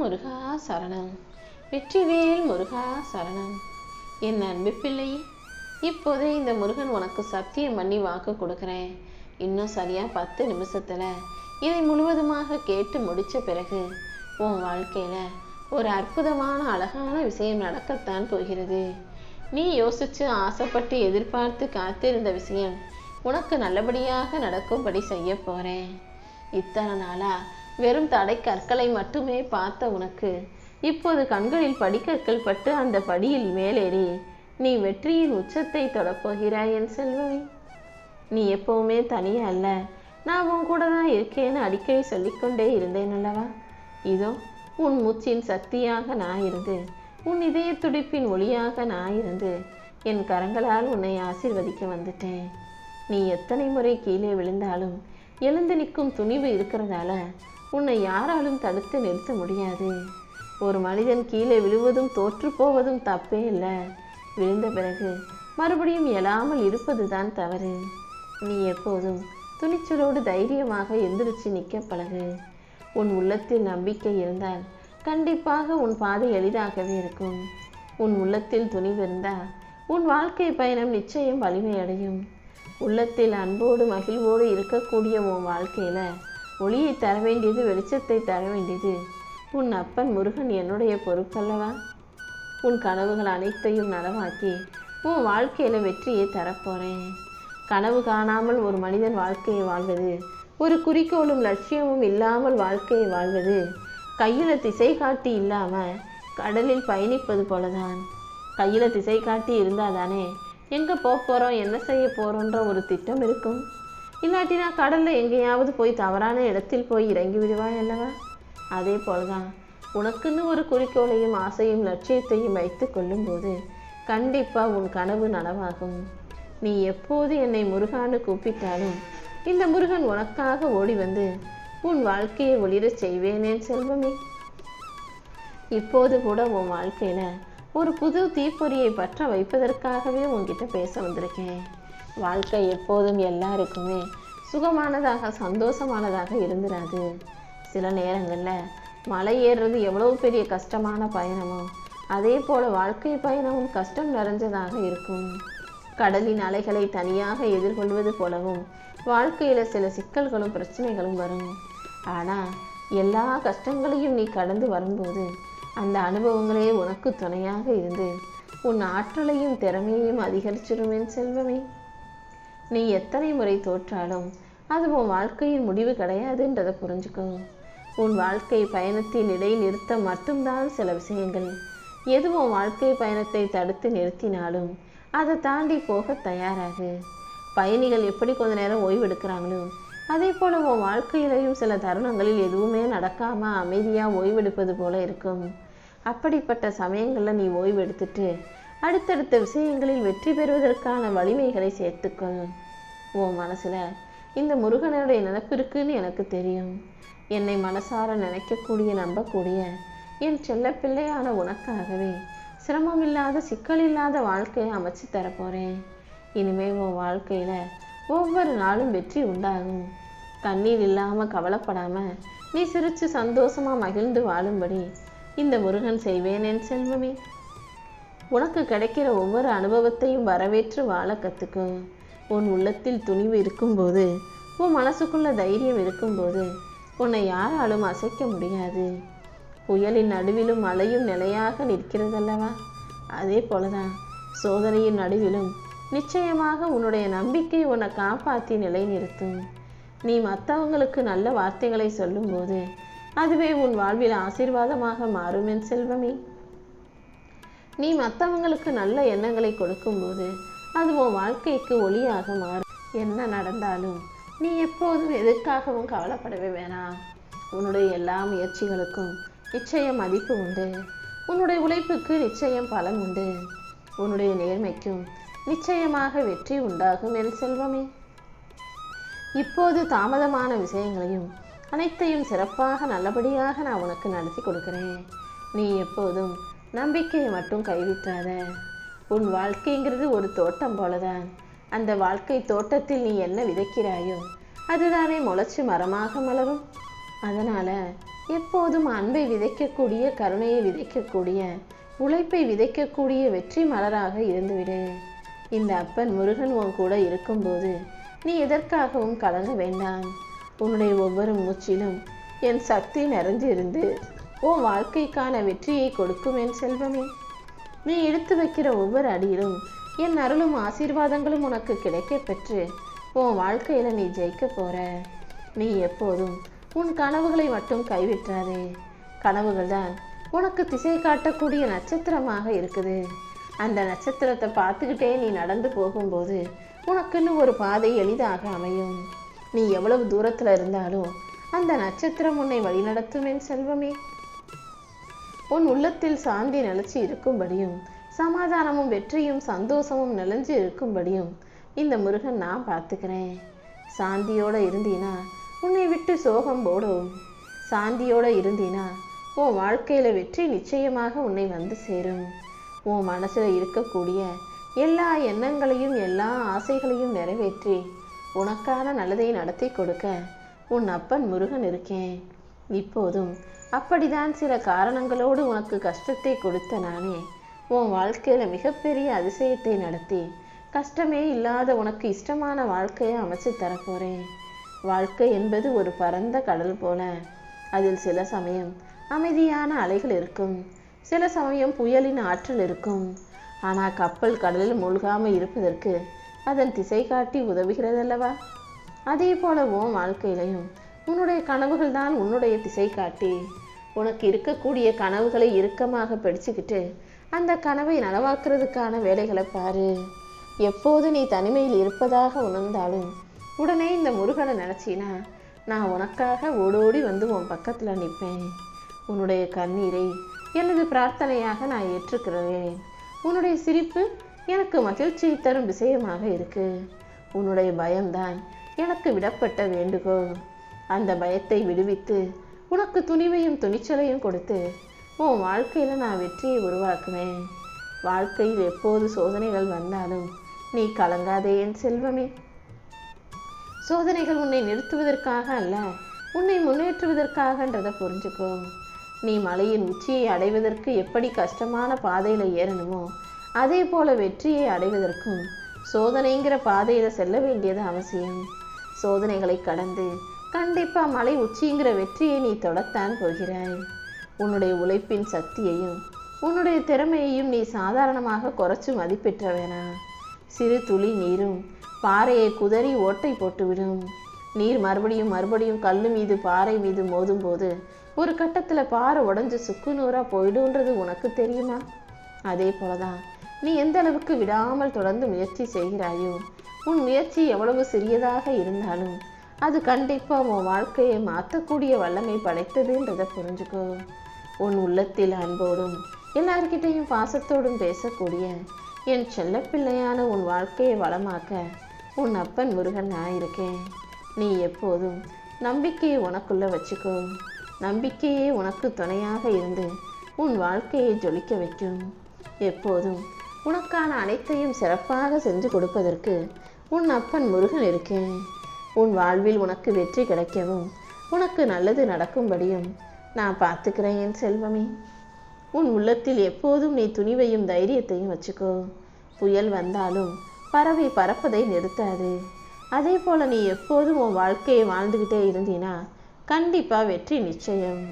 முருகா சரணம். வெற்றிவேல் முருகா சரணம். என் அன்பு பிள்ளை இப்போதே இந்த முருகன் உனக்கு சத்தியம் பண்ணி வாக்கு கொடுக்குறேன். இன்னும் சரியா பத்து நிமிஷத்துல இதை முழுவதுமாக கேட்டு முடிச்ச பிறகு உன் வாழ்க்கையில ஒரு அற்புதமான அழகான விஷயம் நடக்கத்தான் போகிறது. நீ யோசிச்சு ஆசைப்பட்டு எதிர்பார்த்து காத்திருந்த விஷயம் உனக்கு நல்லபடியாக நடக்கும்படி செய்ய போறேன். இத்தனை நாளா வெறும் தடை கற்களை மட்டுமே பார்த்த உனக்கு. இப்போது கண்களில் படிக்கற்கள் பட்டு அந்த படியில் மேலேறி நீ வெற்றியின் உச்சத்தை தொடப்போகிறாய் என் செல்வமே. நீ எப்பவுமே தனியா அல்ல. நான் உன் கூட தான் இருக்கேன்னு அடிக்கடி சொல்லிக்கொண்டே இருந்தேன் அல்லவா? இதோ உன் மூச்சின் சக்தியாக நான் இருந்து உன் இதய துடிப்பின் ஒளியாக நான் இருந்து என் கரங்களால் உன்னை ஆசிர்வதிக்க வந்துட்டேன். நீ எத்தனை முறை கீழே விழுந்தாலும் எழுந்து நிற்கும் துணிவு இருக்கிறதால உன்னை யாராலும் தடுத்து நிறுத்த முடியாது. ஒரு மனிதன் கீழே விழுவதும் தோற்று போவதும் தப்பே இல்லை. விழுந்த பிறகு மறுபடியும் எழாமல் இருப்பதுதான் தவறு. நீ எப்போதும் துணிச்சலோடு தைரியமாக எந்திரிச்சு நிற்க பழகு. உன் உள்ளத்தில் நம்பிக்கை இருந்தால் கண்டிப்பாக உன் பாதை எளிதாகவே இருக்கும். உன் உள்ளத்தில் துணிவு இருந்தால் உன் வாழ்க்கை பயணம் நிச்சயம் வலிமையடையும். உள்ளத்தில் அன்போடு மகிழ்வோடு இருக்கக்கூடிய உன் வாழ்க்கையில் ஒளியை தர வேண்டியது வெளிச்சத்தை தர வேண்டியது. உன் அப்பன் முருகன் என்னுடைய பொறுப்பல்லவா? உன் கனவுகள் அனைத்தையும் நனவாக்கி உன் வாழ்க்கையில வெற்றியை தரப்போறேன் கனவு காணாமல் ஒரு மனிதன் வாழ்க்கையை வாழ்வது ஒரு குறிக்கோளும் லட்சியமும் இல்லாமல் வாழ்க்கையை வாழ்வது கையில திசை காட்டி இல்லாம கடலில் பயணிப்பது போலதான். கையில திசை காட்டி இருந்தாதானே எங்க போக போறோம் என்ன செய்ய போறோன்ற ஒரு திட்டம் இருக்கும். இல்லாட்டினா கடலில் எங்கேயாவது போய் தவறான இடத்தில் போய் இறங்கி விடுவாய் அல்லவா? அதே போலதான் உனக்குன்னு ஒரு குறிக்கோளையும் ஆசையும் லட்சியத்தையும் வைத்து கொள்ளும்போது கண்டிப்பாக உன் கனவு நனவாகும். நீ எப்போது என்னை முருகான்னு கூப்பிட்டாலும் இந்த முருகன் உனக்காக ஓடி வந்து உன் வாழ்க்கையை ஒளிரச் செய்வேனேன் செல்வமே. இப்போது கூட உன் வாழ்க்கையில் ஒரு புது தீப்பொறியை பற்ற வைப்பதற்காகவே உன்கிட்ட பேச வந்திருக்கேன். வாழ்க்கை எப்போதும் எல்லாருக்குமே சுகமானதாக சந்தோஷமானதாக இருந்துராது. சில நேரங்களில் மலை ஏறுறது எவ்வளவு பெரிய கஷ்டமான பயணமோ அதே போல வாழ்க்கை பயணமும் கஷ்டம் நிறைஞ்சதாக இருக்கும். கடலின் அலைகளை தனியாக எதிர்கொள்வது போலவும் வாழ்க்கையில் சில சிக்கல்களும் பிரச்சனைகளும் வரும். ஆனால் எல்லா கஷ்டங்களையும் நீ கடந்து வரும்போது அந்த அனுபவங்களே உனக்கு துணையாக இருந்து உன் ஆற்றலையும் திறமையையும் அதிகரிச்சிருமேன் செல்வமே. நீ எத்தனை முறை தோற்றாலும் அது உன் வாழ்க்கையின் முடிவு கிடையாதுன்றதை புரிஞ்சுக்கோ. உன் வாழ்க்கை பயணத்தை நிலை நிறுத்த மட்டும்தான் சில விஷயங்கள். எது உன் வாழ்க்கை பயணத்தை தடுத்து நிறுத்தினாலும் அதை தாண்டி போக தயாராகு. பயணிகள் எப்படி கொஞ்ச நேரம் ஓய்வெடுக்கிறாங்களோ அதே போல உன் வாழ்க்கையிலையும் சில தருணங்களில் எதுவுமே நடக்காம அமைதியாக ஓய்வெடுப்பது போல இருக்கும். அப்படிப்பட்ட சமயங்களில் நீ ஓய்வெடுத்துட்டு அடுத்தடுத்த விஷயங்களில் வெற்றி பெறுவதற்கான வலிமைகளை சேர்த்துக்கொள். உன் மனசுல இந்த முருகனுடைய நினப்பிருக்குன்னு எனக்கு தெரியும். என்னை மனசார நினைக்கக்கூடிய நம்பக்கூடிய என் செல்ல பிள்ளையான உனக்காகவே சிரமம் இல்லாத சிக்கல் இல்லாத வாழ்க்கையை அமைச்சு தரப்போறேன். இனிமே உன் வாழ்க்கையில ஒவ்வொரு நாளும் வெற்றி உண்டாகும். கண்ணீர் இல்லாம கவலைப்படாம நீ சிரிச்சு சந்தோஷமா மகிழ்ந்து வாழும்படி இந்த முருகன் செய்வேன் என் செல்வமே. உனக்கு கிடைக்கிற ஒவ்வொரு அனுபவத்தையும் வரவேற்று வாழ கற்றுக்கும் உன் உள்ளத்தில் துணிவு இருக்கும்போது உன் மனசுக்குள்ள தைரியம் இருக்கும்போது உன்னை யாராலும் அசைக்க முடியாது. புயலின் நடுவிலும் மழையும் நிலையாக நிற்கிறதல்லவா? அதே போலதான் சோதனையின் நடுவிலும் நிச்சயமாக உன்னுடைய நம்பிக்கை உன்னை காப்பாற்றி நிலைநிறுத்தும். நீ மற்றவங்களுக்கு நல்ல வார்த்தைகளை சொல்லும்போது அதுவே உன் வாழ்வில் ஆசீர்வாதமாக மாறும் என் செல்வமே. நீ மற்றவங்களுக்கு நல்ல எண்ணங்களை கொடுக்கும்போது அது உன் வாழ்க்கைக்கு ஒளியாக மாறும். என்ன நடந்தாலும் நீ எப்போதும் எதற்காகவும் கவலைப்படவே வேணாம். உன்னுடைய எல்லா முயற்சிகளுக்கும் நிச்சயம் மதிப்பு உண்டு. உன்னுடைய உழைப்புக்கு நிச்சயம் பலன் உண்டு. உன்னுடைய நேர்மைக்கும் நிச்சயமாக வெற்றி உண்டாகும் என் செல்வமே. இப்போது தாமதமான விஷயங்களையும் அனைத்தையும் சிறப்பாக நல்லபடியாக நான் உனக்கு நடத்தி கொடுக்கிறேன். நீ எப்போதும் நம்பிக்கையை மட்டும் கைவிட்டாத. உன் வாழ்க்கைங்கிறது ஒரு தோட்டம் போலதான். அந்த வாழ்க்கை தோட்டத்தில் நீ என்ன விதைக்கிறாயோ அதுதானே முளைச்சி மரமாக மலரும். அதனால எப்போதும் அன்பை விதைக்கக்கூடிய கருணையை விதைக்கக்கூடிய உழைப்பை விதைக்கக்கூடிய வெற்றி மலராக இருந்துவிடு. இந்த அப்பன் முருகன் உன் கூட இருக்கும்போது நீ எதற்காகவும் கலங்க வேண்டாம். உன்னுடைய ஒவ்வொரு மூச்சிலும் என் சக்தி நிறைஞ்சிருந்து உன் வாழ்க்கைக்கான வெற்றியை கொடுக்கும் என் செல்வமே. நீ எடுத்து வைக்கிற ஒவ்வொரு அடியிலும் என் அருளும் ஆசீர்வாதங்களும் உனக்கு கிடைக்க பெற்று உன் வாழ்க்கையில நீ ஜெயிக்க போற. நீ எப்போதும் உன் கனவுகளை மட்டும் கைவிட்டாதே. கனவுகள் தான் உனக்கு திசை காட்டக்கூடிய நட்சத்திரமாக இருக்குது. அந்த நட்சத்திரத்தை பார்த்துக்கிட்டே நீ நடந்து போகும்போது உனக்குன்னு ஒரு பாதை எளிதாக அமையும். நீ எவ்வளவு தூரத்தில் இருந்தாலும் அந்த நட்சத்திரம் உன்னை வழிநடத்தும் என் செல்வமே. உன் உள்ளத்தில் சாந்தி நிலச்சி இருக்கும்படியும் சமாதானமும் வெற்றியும் சந்தோஷமும் நிலைஞ்சு இருக்கும்படியும் இந்த முருகன் நான் பார்த்துக்கிறேன். சாந்தியோட இருந்தீனா உன்னை விட்டு சோகம் போடும். சாந்தியோட இருந்தீனா உன் வாழ்க்கையில வெற்றி நிச்சயமாக உன்னை வந்து சேரும். உன் மனசுல இருக்கக்கூடிய எல்லா எண்ணங்களையும் எல்லா ஆசைகளையும் நிறைவேற்றி உனக்கான நல்லதை நடத்தி கொடுக்க உன் அப்பன் முருகன் இருக்கேன். இப்போதும் அப்படிதான் சில காரணங்களோடு உனக்கு கஷ்டத்தை கொடுத்த நானே உன் வாழ்க்கையில் மிகப்பெரிய அதிசயத்தை நடத்தி கஷ்டமே இல்லாத உனக்கு இஷ்டமான வாழ்க்கையை அமைச்சு தரப்போறேன். வாழ்க்கை என்பது ஒரு பரந்த கடல் போல. அதில் சில சமயம் அமைதியான அலைகள் இருக்கும். சில சமயம் புயலின் ஆற்றல் இருக்கும். ஆனால் கப்பல் கடலில் மூழ்காமல் இருப்பதற்கு அதன் திசை காட்டி உதவுகிறதல்லவா? அதே போல உன் வாழ்க்கையிலையும் உன்னுடைய கனவுகள் தான் உன்னுடைய திசை காட்டி. உனக்கு இருக்கக்கூடிய கனவுகளை இறுக்கமாக பிடிச்சுக்கிட்டு அந்த கனவை நனவாக்குறதுக்கான வேலைகளை பாரு. எப்போது நீ தனிமையில் இருப்பதாக உணர்ந்தாலும் உடனே இந்த முருகனை நினச்சினா நான் உனக்காக ஓடோடி வந்து உன் பக்கத்தில் நிற்பேன். உன்னுடைய கண்ணீரை எனது பிரார்த்தனையாக நான் ஏற்றுக்கிறேன். உன்னுடைய சிரிப்பு எனக்கு மகிழ்ச்சியை தரும் விஷயமாக இருக்கு. உன்னுடைய பயம்தான் எனக்கு விடப்பட்ட வேண்டுகோள். அந்த பயத்தை விடுவித்து உனக்கு துணிவையும் துணிச்சலையும் கொடுத்து உன் வாழ்க்கையில நான் வெற்றியை உருவாக்குவேன். வாழ்க்கையில் எப்போது சோதனைகள் வந்தாலும் நீ கலங்காதே என் செல்வமே. சோதனைகள் உன்னை நிறுத்துவதற்காக அல்ல உன்னை முன்னேற்றுவதற்காகன்றதை புரிஞ்சுக்கோ. நீ மலையின் உச்சியை அடைவதற்கு எப்படி கஷ்டமான பாதையில் ஏறணுமோ அதே போல வெற்றியை அடைவதற்கும் சோதனைங்கிற பாதையில் செல்ல வேண்டியது அவசியம். சோதனைகளை கடந்து கண்டிப்பா மலை உச்சிங்கிற வெற்றியை நீ தொடத்தான் போகிறாய். உன்னுடைய உழைப்பின் சக்தியையும் உன்னுடைய திறமையையும் நீ சாதாரணமாக குறைச்சு மதிப்பிட்ட சிறு துளி நீரும் பாறையை குதறி ஓட்டை போட்டுவிடும். நீர் மறுபடியும் மறுபடியும் கல் மீது பாறை மீது மோதும்போது ஒரு கட்டத்தில் பாறை உடஞ்சி சுக்கு நூறாக போயிடுன்றது உனக்கு தெரியுமா? அதே போலதான் நீ எந்த அளவுக்கு விடாமல் தொடர்ந்து முயற்சி செய்கிறாயோ உன் முயற்சி எவ்வளவு சிறியதாக இருந்தாலும் அது கண்டிப்பாக உன் வாழ்க்கையை மாற்றக்கூடிய வல்லமை படைத்ததுன்றதை புரிஞ்சுக்கோ. உன் உள்ளத்தில் அன்போடும் எல்லார்கிட்டையும் பாசத்தோடும் பேசக்கூடிய என் செல்லப்பிள்ளையான உன் வாழ்க்கையை வளமாக்க உன் அப்பன் முருகன் நான் இருக்கேன். நீ எப்போதும் நம்பிக்கையை உனக்குள்ளே வச்சுக்கோ. நம்பிக்கையே உனக்கு துணையாக இருந்து உன் வாழ்க்கையை ஜொலிக்க வைக்கும். எப்போதும் உனக்கான அனைத்தையும் சிறப்பாக செஞ்சு கொடுப்பதற்கு உன் அப்பன் முருகன் இருக்கேன். உன் வாழ்வில் உனக்கு வெற்றி கிடைக்கவும் உனக்கு நல்லது நடக்கும்படியும் நான் பார்த்துக்கிறேன் என் செல்வமே. உன் உள்ளத்தில் எப்போதும் நீ துணிவையும் தைரியத்தையும் வச்சுக்கோ. புயல் வந்தாலும் பறவை பறப்பதை நிறுத்தாது. அதே போல நீ எப்போதும் உன் வாழ்க்கையை வாழ்ந்துக்கிட்டே இருந்தீனா கண்டிப்பாக வெற்றி நிச்சயம்.